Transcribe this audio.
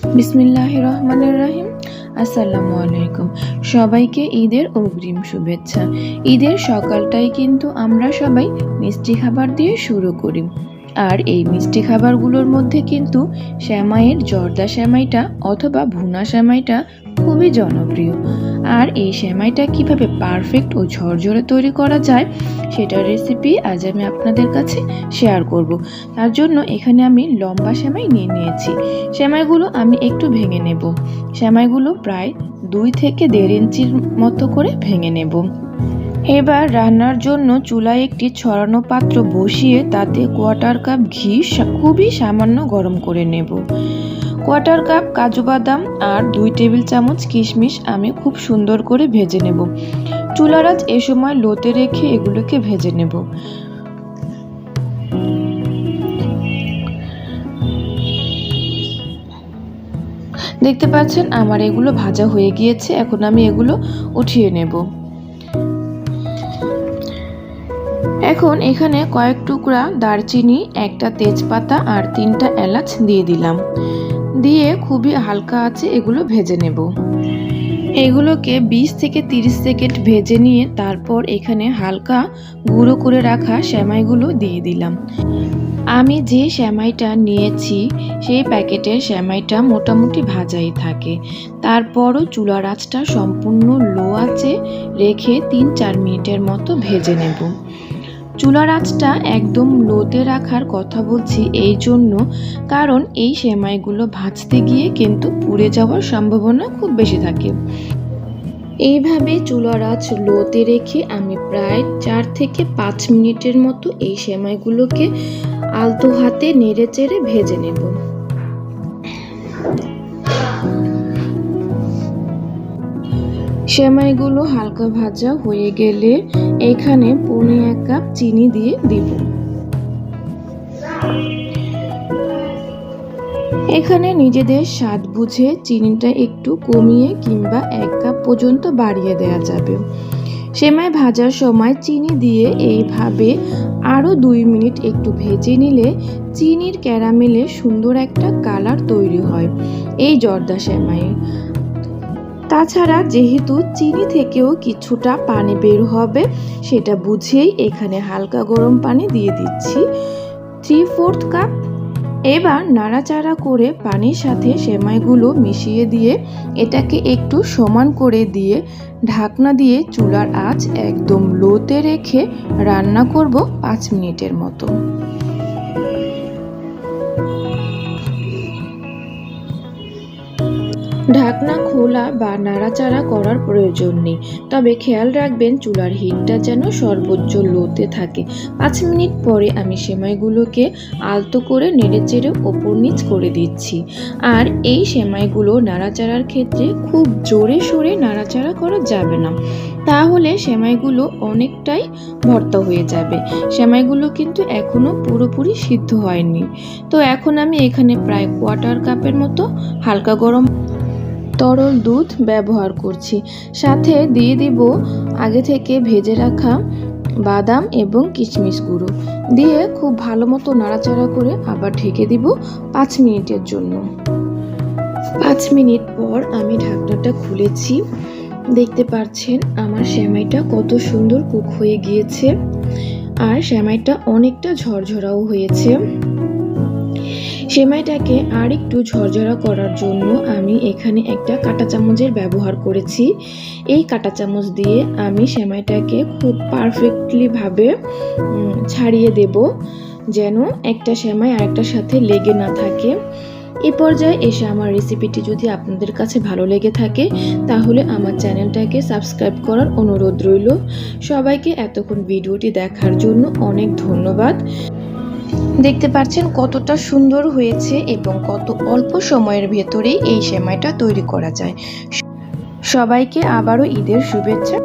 বিসমিল্লাহ রহমানের রাহিম আসসালামু আলাইকুম সবাইকে ঈদের অগ্রিম শুভেচ্ছা। ঈদের সকালটাই কিন্তু আমরা সবাই মিষ্টি খাবার দিয়ে শুরু করি। আর এই মিষ্টি খাবারগুলোর মধ্যে কিন্তু শ্যামাইয়ের জর্দা শ্যামাইটা অথবা ভুনা শ্যামাইটা খুবই জনপ্রিয়। আর এই সেমাইটা কীভাবে পারফেক্ট ও ঝরঝরে তৈরি করা যায়, সেটার রেসিপি আজ আমি আপনাদের কাছে শেয়ার করব। তার জন্য এখানে আমি লম্বা সেমাই নিয়ে নিয়েছি। সেমাইগুলো আমি একটু ভেঙে নেব। সেমাইগুলো প্রায় দুই থেকে দেড় ইঞ্চির মতো করে ভেঙে নেব। এবার রান্নার জন্য চুলায় একটি ছড়ানো পাত্র বসিয়ে তাতে কোয়াটার কাপ ঘি খুবই সামান্য গরম করে নেব। কোয়াটার কাপ, কাজু বাদাম আর দুই টেবিল চামচ কিশমিশ আমি খুব সুন্দর করে ভেজে নেব। চুলার আঁচ এ সময় লোতে রেখে এগুলোকে ভেজে নেব। দেখতে পাচ্ছেন আমার এগুলো ভাজা হয়ে গিয়েছে, এখন আমি এগুলো উঠিয়ে নেব। এখন এখানে কয়েক টুকরা দারচিনি, একটা তেজপাতা আর তিনটা এলাচ দিয়ে দিলাম। দিয়ে খুবই হালকা আছে এগুলো ভেজে নেব। এগুলোকে 20 থেকে 30 সেকেন্ড ভেজে নিয়ে তারপর এখানে হালকা গুঁড়ো করে রাখা শ্যামাইগুলো দিয়ে দিলাম। আমি যে শ্যামাইটা নিয়েছি, সেই প্যাকেটের শ্যামাইটা মোটামুটি ভাজাই থাকে। তারপরও চুলার আঁচটা সম্পূর্ণ লো আছে রেখে তিন চার মিনিটের মতো ভেজে নেব। চুলার আঁচটা একদম লোতে রাখার কথা বলছি এই জন্য, কারণ এই সেমাইগুলো ভাজতে গিয়ে কিন্তু পুড়ে যাওয়ার সম্ভাবনা খুব বেশি থাকে। এইভাবে চুলার আঁচ লোতে রেখে আমি প্রায় চার থেকে পাঁচ মিনিটের মতো এই সেমাইগুলোকে আলতো হাতে নেড়ে চেড়ে ভেজে নেব। সেমাইগুলো হালকা ভাজা হয়ে গেলে এখানে পৌনে এক কাপ চিনি দিয়ে দিব। এখানে নিজেদের স্বাদ বুঝে চিনিটা একটু কমিয়ে কিংবা এক কাপ পর্যন্ত বাড়িয়ে দেওয়া যাবে। সেমাই ভাজার সময় চিনি দিয়ে এইভাবে আরও দুই মিনিট একটু ভেজে নিলে চিনির ক্যারামেলে সুন্দর একটা কালার তৈরি হয়। এই জর্দা সেমাই। তাছাড়া যেহেতু চিনি থেকেও কিছুটা পানি বের হবে, সেটা বুঝেই এখানে হালকা গরম পানি দিয়ে দিচ্ছি। থ্রি ফোর্থ কাপ এবার নাড়াচাড়া করে পানির সাথে সেমাইগুলো মিশিয়ে দিয়ে এটাকে একটু সমান করে দিয়ে ঢাকনা দিয়ে চুলার আঁচ একদম লোতে রেখে রান্না করব পাঁচ মিনিটের মতো। ঢাকনা খোলা বা নাড়াচাড়া করার প্রয়োজন নেই। তবে খেয়াল রাখবেন, চুলার হিটটা যেন সর্বোচ্চ লোতে থাকে। পাঁচ মিনিট পরে আমি সেমাইগুলোকে আলতো করে নেড়ে চেড়ে ওপর নিচ করে দিচ্ছি। আর এই সেমাইগুলো নাড়াচাড়ার ক্ষেত্রে খুব জোরে সোরে নাড়াচাড়া করা যাবে না। তাহলে সেমাইগুলো অনেকটাই ভর্তা হয়ে যাবে। সেমাইগুলো কিন্তু এখনও পুরোপুরি সিদ্ধ হয়নি। তো এখন আমি এখানে প্রায় কোয়ার্টার কাপের মতো হালকা গরম তরল দুধ ব্যবহার করছি। সাথে দিয়ে দিব আগে থেকে ভেজে রাখা বাদাম এবং কিশমিশ গুঁড়ো। দিয়ে খুব ভালো মতো নাড়াচাড়া করে আবার ঢেকে দিব পাঁচ মিনিটের জন্য। পাঁচ মিনিট পর আমি ঢাকনাটা খুলেছি। দেখতে পাচ্ছেন আমার সেমাইটা কত সুন্দর কুক হয়ে গিয়েছে। আর সেমাইটা অনেকটা ঝরঝরাও হয়েছে। সেমাইটাকে আর একটু ঝরঝরা করার জন্য আমি এখানে একটা কাঁটা চামচের ব্যবহার করেছি। এই কাঁটা চামচ দিয়ে আমি সেমাইটাকে খুব পারফেক্টলিভাবে ছাড়িয়ে দেব যেন একটা সেমাই আরেকটার সাথে লেগে না থাকে। এ পর্যায়ে এসে আমার রেসিপিটি যদি আপনাদের কাছে ভালো লেগে থাকে, তাহলে আমার চ্যানেলটাকে সাবস্ক্রাইব করার অনুরোধ রইল। সবাইকে এতক্ষণ ভিডিওটি দেখার জন্য অনেক ধন্যবাদ। দেখতে পাচ্ছেন কতটা সুন্দর হয়েছে এবং কত অল্প সময়ের ভেতরেই এই সেমাইটা তৈরি করা যায়। সবাইকে আবারও ঈদের শুভেচ্ছা।